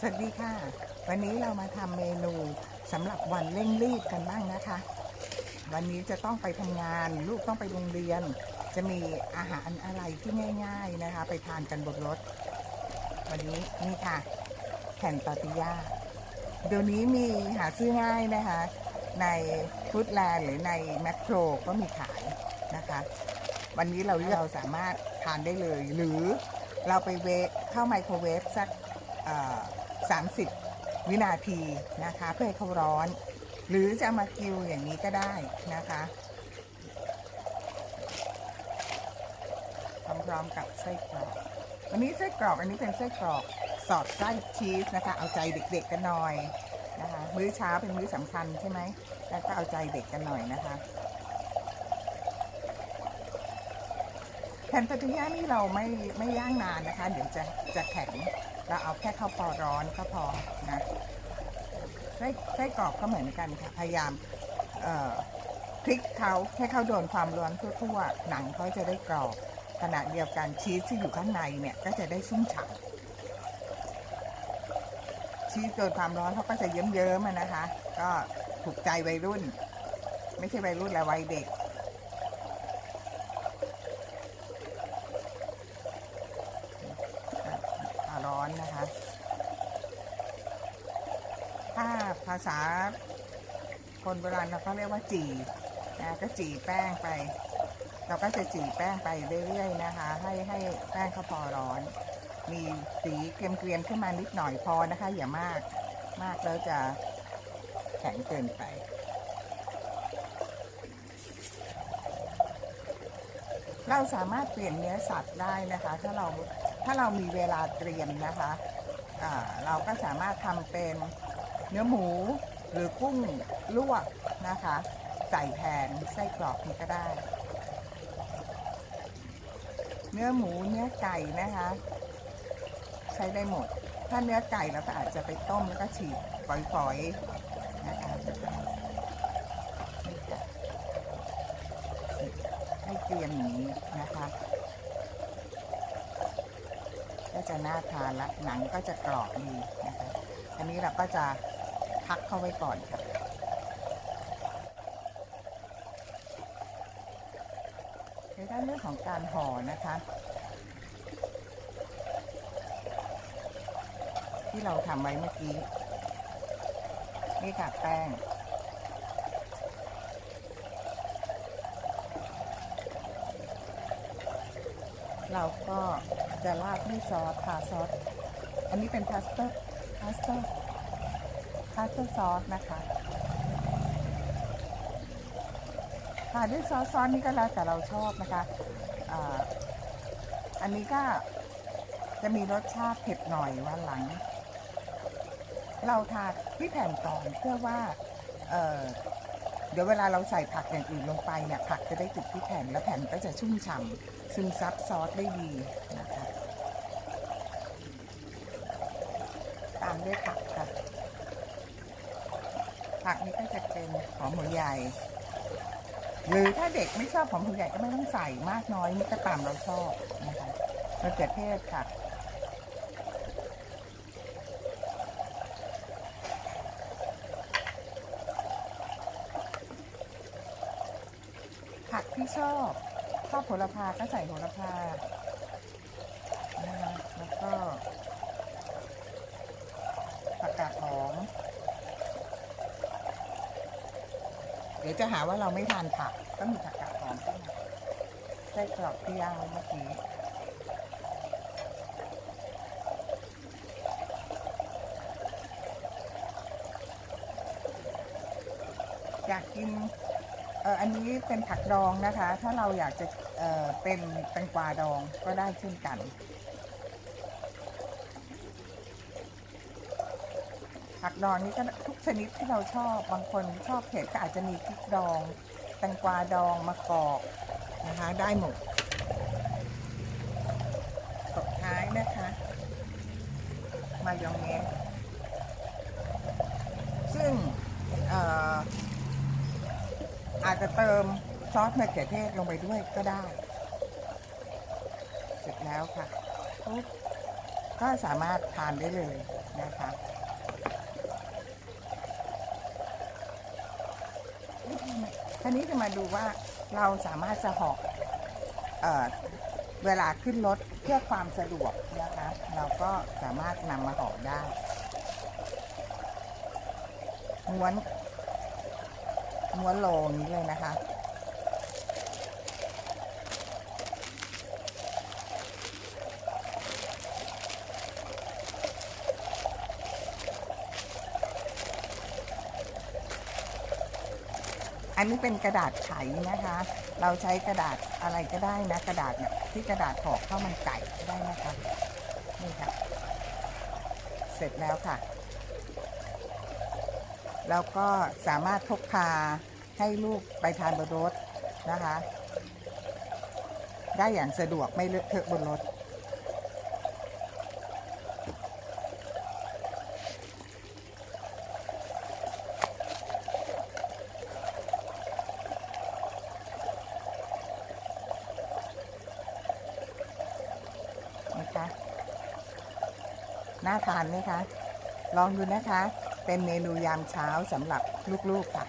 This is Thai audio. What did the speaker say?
สวัสดีค่ะ วันนี้เรามาทำเมนูสำหรับวันเร่งรีบกันบ้างนะคะ วันนี้จะต้องไปทำงาน ลูกต้องไปโรงเรียน จะมีอาหารอะไรที่ง่าย ๆนะคะ ไปทานกันบนรถ วันนี้นี่ค่ะ แผ่นตอติยาเดี๋ยวนี้มีหาซื้อง่ายนะคะ ในฟู้ดแลนด์หรือในแมคโครก็มีขายนะคะ วันนี้เราเราสามารถทานได้เลย หรือเราไปเวฟเข้าไมโครเวฟสักอ 30 วินาทีนะคะ เพื่อให้เขาร้อน หรือจะมากิวอย่างนี้ก็ได้นะคะพร้อมๆกับไส้กรอกวันนี้ไส้กรอกอันนี้เป็นไส้กรอกสอดไส้ชีสนะคะ เอาใจเด็กๆกันหน่อยนะคะ มื้อเช้าเป็นมื้อสำคัญใช่ไหมแล้วก็เอาใจเด็กกันหน่อยนะคะแผ่นปาตุย่านี่เราไม่ไม่ย่างนานนะคะ เดี๋ยวจะจะแข็ง เราเอาแค่ข้าวพอร้อนก็พอนะไส้ไส้กรอกก็เหมือนกันค่ะพยายามพลิกเขาให้เขาโดนความร้อนทั่วๆหนังเขาจะได้กรอบขณะเดียวกันชีสที่อยู่ข้างในเนี่ยก็จะได้ชุ่มฉ่ำชีสโดนความร้อนเขาก็จะเยิ้มๆนะคะ ก็ถูกใจวัยรุ่น ไม่ใช่วัยรุ่นแล้ววัยเด็ก อ่าร้อนนะคะ ถ้าภาษาคนโบราณเราก็เรียกว่าจีนะก็จีแป้งไป เราก็จะจีแป้งไปเรื่อยๆนะคะ ให้ให้แป้งเขาพอร้อน มีสีเกรียมๆขึ้นมานิดหน่อยพอนะคะ อย่ามากมากแล้วจะแข็งเกินไปเราสามารถเปลี่ยนเนื้อสัตว์ได้นะคะ ถ้าเรา ถ้าเรามีเวลาเตรียมนะคะอ่าเราก็สามารถทำเป็นเนื้อหมูหรือกุ้งลวกนะคะ ใส่แทนไส้กรอกนี้ก็ได้ เนื้อหมูเนื้อไก่นะคะ ใช้ได้หมด ถ้าเนื้อไก่เราก็อาจจะไปต้มแล้วก็ฉีกฝอยๆนะคะให้เกรียมอย่างนี้นะคะ ก็จะ น่าทานละหนังก็จะกรอบดีนะคะ อันนี้เราก็จะพักเข้าไว้ก่อนค่ะในด้านเรื่องของการห่อนะคะ ที่เราทำไว้เมื่อกี้ นี่ค่ะแป้งเราก็ จะราดด้วยซอสทาซอส อันนี้เป็นพาสต้าพาสต้าพาสต้าซอสนะคะทาด้วยซอสซอสนี้ก็แล้วแต่เราชอบนะคะอ,อันนี้ก็จะมีรสชาติเผ็ดหน่อยวันหลัง เราทาที่แผ่นก่อนเพื่อว่า เดี๋ยวเวลาเราใส่ผักอย่างอื่นลงไปเนี่ยผักจะได้ติดที่แผ่นแล้วแผ่นก็จะชุ่มฉ่ำซึมซับซอสได้ดีนะคะตามด้วยผักค่ะผักนี้ก็จะเป็นหอมหัวใหญ่ หรือถ้าเด็กไม่ชอบหอมหัวใหญ่ก็ไม่ต้องใส่มากน้อยนี่ก็ตามเราชอบนะคะมะเขือเทศค่ะ ที่ชอบชอบโหระพาก็ใส่โหระพานะคะแล้วก็ผักกาดหอมเดี๋ยวจะหาว่าเราไม่ทานผักก็มีผักกาดหอมขึ้นมาไส้กรอกที่ย่างไว้เมื่อกี้อยากกิน อออันนี้เป็นผักดองนะคะ ถ้าเราอยากจะเออเป็นแตงกวาดองก็ได้เช่นกันผักดองนี่ก็ทุกชนิดที่เราชอบบางคนชอบเผ็ดก็อาจจะมีพริกดอง แตงกวาดองมะกอกนะคะ ได้หมดสุดท้ายนะคะ มายองเนสซึ่งเอาจจะเติมซอสมะเขือเทศลงไปด้วยก็ได้ เสร็จแล้วค่ะ ก็สามารถทานได้เลยนะคะทีนี้จะมาดูว่าเราสามารถจะห่อเอ่อเวลาขึ้นรถเพื่อความสะดวกนะคะเราก็สามารถนำมาห่อได้ม้วน ม้วนโลนี้เลยนะคะ อันนี้เป็นกระดาษไขนะคะ เราใช้กระดาษอะไรก็ได้นะ กระดาษเนี่ยที่กระดาษห่อข้าวมันไก่ก็ได้นะคะ นี่ค่ะ เสร็จแล้วค่ะ แล้วก็สามารถพกพาให้ลูกไปทานบนรถนะคะ ได้อย่างสะดวกไม่เลอะเทอะบนรถ นะคะ น่าทานไหมคะ ลองดูนะคะ เป็นเมนูยามเช้าสำหรับลูกๆค่ะ